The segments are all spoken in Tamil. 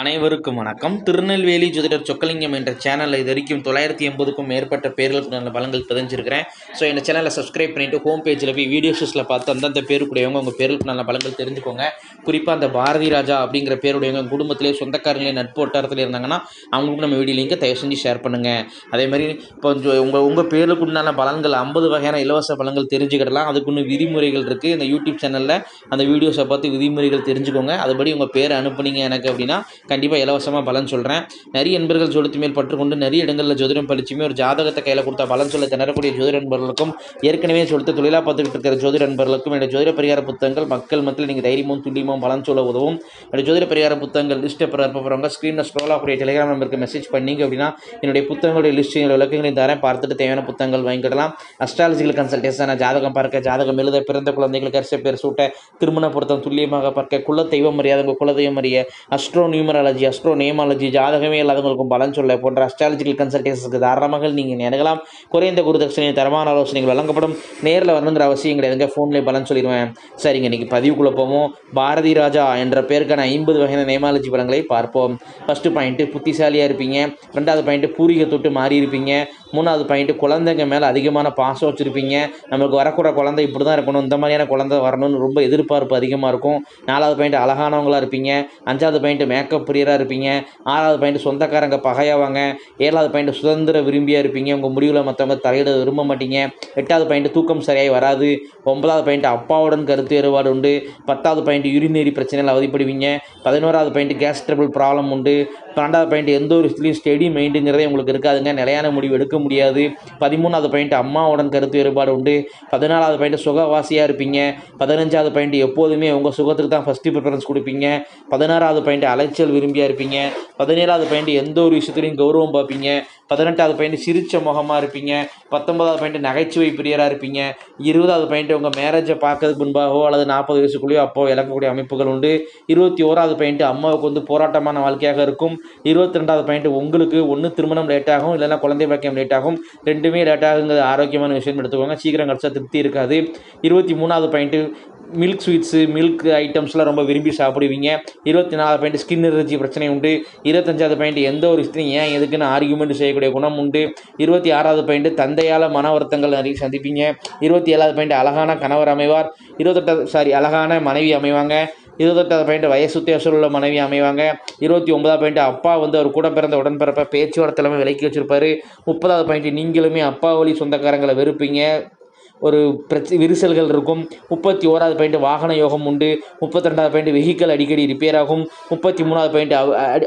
அனைவருக்கும் வணக்கம். திருநெல்வேலி ஜோதிடர் சொக்கலிங்கம் என்ற சேனலில் இது வரைக்கும் தொள்ளாயிரத்தி எண்பதுக்கும் மேற்பட்ட பேர்களுக்கு நல்ல பலங்கள் தெரிஞ்சிருக்கிறேன். ஸோ இந்த சேனலை சப்ஸ்கிரைப் பண்ணிவிட்டு ஹோம் பேஜில் போய் வீடியோஸில் பார்த்து அந்தந்த பேருக்குடையவங்க உங்கள் பேருக்கு நல்ல பலங்கள் தெரிஞ்சுக்கோங்க. குறிப்பாக அந்த பாரதி ராஜா அப்படிங்கிற பேருடையவங்க குடும்பத்திலே சொந்தக்காரங்களே நட்பு வட்டாரத்தில் இருந்தாங்கன்னா அவங்களுக்கு நம்ம வீடியோ லிங்கை தயவு செஞ்சு ஷேர் பண்ணுங்கள் அதே மாதிரி இப்போ கொஞ்சம் உங்கள் உங்கள் பேருக்கு உண்டான பலன்கள் ஐம்பது வகையான இலவச பலன்கள் தெரிஞ்சுக்கிடலாம். அதுக்குன்னு விதிமுறைகள் இருக்குது இந்த யூடியூப் சேனலில் அந்த வீடியோஸை பார்த்து விதிமுறைகள் தெரிஞ்சுக்கோங்க. அதுபடி உங்கள் பேரை அனுப்புனீங்க எனக்கு அப்படின்னா கண்டிப்பாக இலவசமாக பலன் சொல்கிறேன் நிறைய நண்பர்கள் ஜோதித்து மேல் பற்றுக்கொண்டு நிறைய இடங்களில் ஜோதிடம் பழிச்சுமே ஒரு ஜாதகத்தை கையில் கொடுத்தா பலன் சொல்ல திணறக்கூடிய ஜோதிட நண்பர்களுக்கும் ஏற்கனவே சொல்லிட்டு தொழிலாக பார்த்துக்கிட்டு இருக்கிற ஜோதிட நண்பர்களுக்கும் என்னுடைய ஜோதிட பரிகார புத்தகங்கள் மக்கள் மத்தியில் நீங்கள் தைரியமும் துல்லியமும் பலன் சொல்ல உதவும். என்னுடைய ஜோதிட பரிகார புத்தகங்கள் லிஸ்ட்டை போகிறவங்க ஸ்க்ரீனில் ஸ்க்ரோல் ஆகக்கூடிய டெலிகிராம் நம்பருக்கு மெசேஜ் பண்ணீங்க அப்படின்னா என்னுடைய புத்தகங்களுடைய லிஸ்ட்டு விளக்கங்களையும் தரேன். பார்த்துட்டு தேவையான புத்தகங்கள் வாங்கிக்கிடலாம். அஸ்ட்ராலஜிக்கல் கன்சல்டேஷன் ஜாதகம் பார்க்க ஜாதகம் எழுத பிறந்த குழந்தைகளுக்கு அரிசி பேர் சூட்ட திருமண பொருத்தம் துல்லியமாக பார்க்க குல தெய்வம் அறியாத குலதெய்வம் அறிய அஸ்ட்ரோ நியூமராலஜி அஸ்ட்ரோ நேமாலஜி ஜாதகமே இல்லாதவங்களுக்கும் பலன் சொல்ல போன்ற அஸ்ட்ராலஜிக்கல் கன்சல்டேஷனுக்கு தாராளமாக நீங்கள் நினைக்கலாம் குறைந்த குருதட்சணையை தரமான ஆலோசனைகள் வழங்கப்படும். நேரில் வரணுங்கிற அவசியம் கிடையாதுங்க. ஃபோன்லேயே பலன் சொல்லிடுவேன். சரிங்க இன்றைக்கி பதிவுக்குள்ளே போவோம். பாரதி ராஜா என்ற பேருக்கான ஐம்பது வகையான நேமாலஜி பலன்களை பார்ப்போம். ஃபஸ்ட்டு பாயிண்ட்டு புத்திசாலியாக இருப்பீங்க. ரெண்டாவது பாயிண்ட்டு பூரிகை தொட்டு மாறி இருப்பீங்க. மூணாவது பாயிண்ட்டு குழந்தைங்க மேலே அதிகமான பாசம் வச்சுருப்பீங்க. நமக்கு வரக்கூட குழந்தை இப்படி தான் இருக்கணும். இந்த மாதிரியான குழந்தை வரணும்னு ரொம்ப எதிர்பார்ப்பு அதிகமாக இருக்கும். நாலாவது பாயிண்ட் அழகானவங்களாக இருப்பீங்க. அஞ்சாவது பாயிண்ட் மேக்கப் பிரியராக இருப்பீங்க. ஆறாவது பாயிண்ட் சொந்தக்காரங்க பகையாவாங்க. ஏழாவது பாயிண்ட் சுதந்திர விரும்பியாக இருப்பீங்க. உங்கள் முடிவில் மற்றவங்க தலையிட விரும்ப மாட்டீங்க. எட்டாவது பாயிண்ட் தூக்கம் சரியாகி வராது. ஒன்பதாவது பாயிண்ட் அப்பாவுடன் கருத்து வேறுபாடு உண்டு. பத்தாவது பாயிண்ட் யூரினரி பிரச்சனையில் அவதிப்படுவீங்க. பதினோராவது பாயிண்ட் கேஸ் ட்ரபிள் ப்ராப்ளம் உண்டு. பன்னெண்டாவது பாயிண்ட் எந்த ஒரு விஷயத்துலையும் ஸ்டெடி மைண்டுங்கிறதே உங்களுக்கு இருக்காதுங்க. நிலையான முடிவு எடுக்க முடியாது. பதிமூணாவது பாயிண்ட் அம்மாவுடன் கருத்து வேறுபாடு உண்டு. பதினாலாவது பாயிண்ட் சுகவாசியாக இருப்பீங்க. பதினஞ்சாவது பாயிண்ட் எப்போதுமே உங்கள் சுகத்துக்கு தான் ஃபஸ்ட்டு ப்ரிஃபரன்ஸ் கொடுப்பீங்க. பதினாறாவது பாயிண்ட் அலைச்சல் விரும்பியாக இருப்பீங்க பதினேழாவது பாயிண்ட் எந்த ஒரு விஷயத்துலையும் கௌரவம் பார்ப்பீங்க. பதினெட்டாவது பாயிண்ட் சிரிச்ச முகமாக இருப்பீங்க. பத்தொன்பதாவது பாயிண்ட் நகைச்சுவை பிரியராக இருப்பீங்க. இருபதாவது பாயிண்ட் உங்கள் மேரேஜை பார்க்கறதுக்கு முன்பாகவோ அல்லது நாற்பது வயசுக்குள்ளேயோ அப்போ இழக்கக்கூடிய அமைப்புகள் உண்டு. இருபத்தி ஓராவது பாயிண்ட் அம்மாவுக்கு வந்து போராட்டமான வாழ்க்கையாக இருக்கும். இருபத்தி ரெண்டாவது பாயிண்ட் உங்களுக்கு ஒன்று திருமணம் லேட்டாகும் இல்லைன்னா குழந்தை பாக்கியம் லேட்டாகும் ரெண்டுமே லேட்டாகுங்கிறது ஆரோக்கியமான விஷயம் எடுத்துக்கோங்க. சீக்கிரம் கிடச்சா திருப்தி இருக்காது. இருபத்தி மூணாவது பாயிண்ட்டு மில்க் ஸ்வீட்ஸு மில்க் ஐட்டம்ஸ்லாம் ரொம்ப விரும்பி சாப்பிடுவீங்க. இருபத்தி நாலு பாயிண்ட் ஸ்கின் எனர்ஜி பிரச்சனை உண்டு. இருபத்தஞ்சாவது பாயிண்ட் எந்த ஒரு விஷயத்தையும் ஏன் எதுக்குன்னு ஆர்கியூமெண்ட் செய்யக்கூடிய குணம் உண்டு. இருபத்தி ஆறாவது பாயிண்ட் தந்தையால் மன வருத்தங்கள் நிறைய சந்திப்பீங்க. இருபத்தி ஏழாவது பாயிண்ட் அழகான கணவர் அமைவார். இருபத்தெட்டாவது சாரி அழகான மனைவி அமைவாங்க. இருபத்தெட்டாவது பாயிண்ட் வயசு வித்தியாசம் உள்ள மனைவி அமைவாங்க. இருபத்தி ஒன்பதாவது பாயிண்ட் அப்பா வந்து அவர் கூட பிறந்த உடன்பிறப்ப பேச்சுவார்த்தை எல்லாமே விலக்கி வச்சுருப்பாரு. முப்பதாவது பாயிண்ட் நீங்களுமே அப்பா வழி சொந்தக்காரங்களை வெறுப்பீங்க. ஒரு பிரச்ச விரிசல்கள் இருக்கும். முப்பத்தி ஓராவது பாயிண்ட் வாகன யோகம் உண்டு. முப்பத்தி ரெண்டாவது பாயிண்ட் வெஹிக்கல் அடிக்கடி ரிப்பேர் ஆகும். முப்பத்தி மூணாவது பாயிண்ட்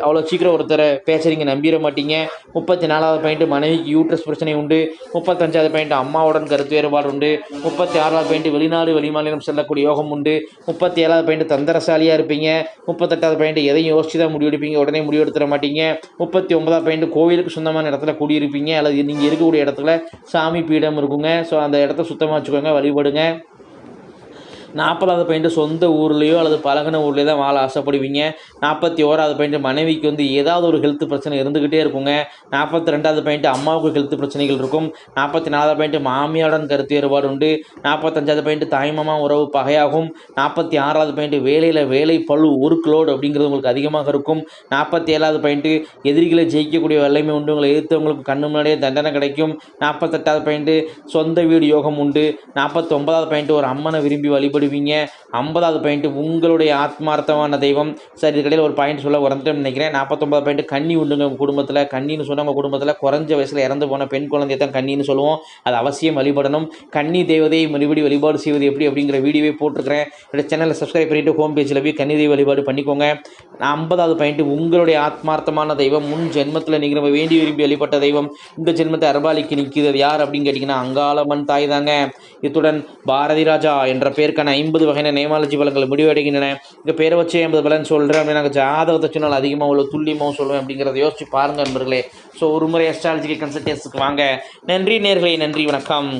அவ்வளோ சீக்கிரம் ஒருத்தரை பேசுறீங்க நம்பிட மாட்டீங்க. முப்பத்தி நாலாவது பாயிண்ட் மனைவிக்கு யூட்ரஸ் பிரச்சனை உண்டு. முப்பத்தஞ்சாவது பாயிண்ட் அம்மாவுடன் கருத்து வேறுபாடு உண்டு. முப்பத்தி ஆறாவது பாயிண்ட் வெளிநாடு வெளிமாநிலம் செல்லக்கூடிய யோகம் உண்டு. முப்பத்தி ஏழாவது பாயிண்ட் தந்திரசாலியாக இருப்பீங்க. முப்பத்தெட்டாவது பாயிண்ட் எதையும் யோசிச்சு தான் முடிவெடுப்பீங்க. உடனே முடிவெடுத்துட மாட்டீங்க. முப்பத்தி ஒன்பதாவது பாயிண்ட் கோவிலுக்கு சொந்தமான இடத்துல கூடியிருப்பீங்க. அல்லது நீங்கள் இருக்கக்கூடிய இடத்துல சாமி பீடம் இருக்குங்க. ஸோ அந்த இடத்த சுத்தமாக வச்சுக்கோங்க வழிபடுங்க. நாற்பதாவது பையன்ட்டு சொந்த ஊர்லேயோ அல்லது பழகின ஊர்லேயோ தான் வாழ ஆசைப்படுவீங்க. நாற்பத்தி ஓராவது பையன்ட்டு மனைவிக்கு வந்து ஏதாவது ஒரு ஹெல்த் பிரச்சனை இருந்துக்கிட்டே இருக்குங்க. நாற்பத்தி ரெண்டாவது பையன்ட்டு அம்மாவுக்கு ஹெல்த் பிரச்சனைகள் இருக்கும். நாற்பத்தி நாலாவது பையன்ட்டு மாமியாருடன் கருத்து வேறுபாடு உண்டு. நாற்பத்தஞ்சாவது பையன்ட்டு தாய்மாமா உறவு பகையாகும். நாற்பத்தி ஆறாவது பையன்ட்டு வேலையில் வேலை பழு ஒர்க் லோடு அப்படிங்கிறது உங்களுக்கு அதிகமாக இருக்கும். நாற்பத்தி ஏழாவது பையன்ட்டு எதிரிகளை ஜெயிக்கக்கூடிய வல்லமை உண்டு. உங்களை எதிர்த்தவங்களுக்கு கண்ணு முன்னாடியே தண்டனை கிடைக்கும். நாற்பத்தெட்டாவது பையன்ட்டு சொந்த வீடு யோகம் உண்டு. நாற்பத்தொம்பதாவது பையன்ட்டு ஒரு அம்மனை விரும்பி வழிபடு வழிபடுவீங்க ஐம்பதாவது பாயிண்ட் உங்களுடைய ஆத்மார்த்தமான தெய்வம். சரி இதுக்கடையில் ஒரு பாயிண்ட் சொல்ல உறந்துட்டேன்னு நினைக்கிறேன். நாற்பத்தொம்பது பாயிண்ட் கண்ணி உண்டுங்க உங்கள் குடும்பத்தில். கண்ணின்னு சொன்ன உங்கள் குடும்பத்தில் குறைஞ்ச வயசில் இறந்து போன பெண் குழந்தையை தான் கண்ணின்னு சொல்லுவோம். அது அவசியம் வழிபடணும். கண்ணி தெய்வதையை மறுபடி வழிபாடு செய்வது எப்படி அப்படிங்கிற வீடியோவே போட்டிருக்கிறேன். என்னோட சேனலை சப்ஸ்கிரைப் பண்ணிவிட்டு ஹோம் பேஜில் போய் கண்ணி தெய்வ வழிபாடு பண்ணிக்கோங்க. ஐம்பதாவது பாயிண்ட் உங்களுடைய ஆத்மார்த்தமான தெய்வம். முன் ஜென்மத்தில் நீங்கள் நம்ம வேண்டி விரும்பி வழிபட்ட தெய்வம். இந்த ஜென்மத்தை அரபாலிக்கு நிற்கிறது யார் அப்படின்னு கேட்டிங்கன்னா அங்காளம்மன் தாய் தாங்க. இத்துடன் பாரதி ராஜா என்ற பேருக்கான ஐம்பது வகையான நேமாலஜி பலன்கள் முடிவடைகின்றன. இந்த பேரை வச்சு ஐம்பது பலன் சொல்கிறேன் அப்படின்னா நாங்கள் ஜாதகத்தை சொன்னால் அதிகமாக உள்ள துல்லியமாகவும் சொல்லுவேன் அப்படிங்கிறத யோசிச்சு பாருங்கள் நண்பர்களே. ஸோ ஒரு முறை அஸ்ட்ராலஜிக்கல் கன்சல்டேஷனுக்கு வாங்க. நன்றி நேர்களே நன்றி வணக்கம்.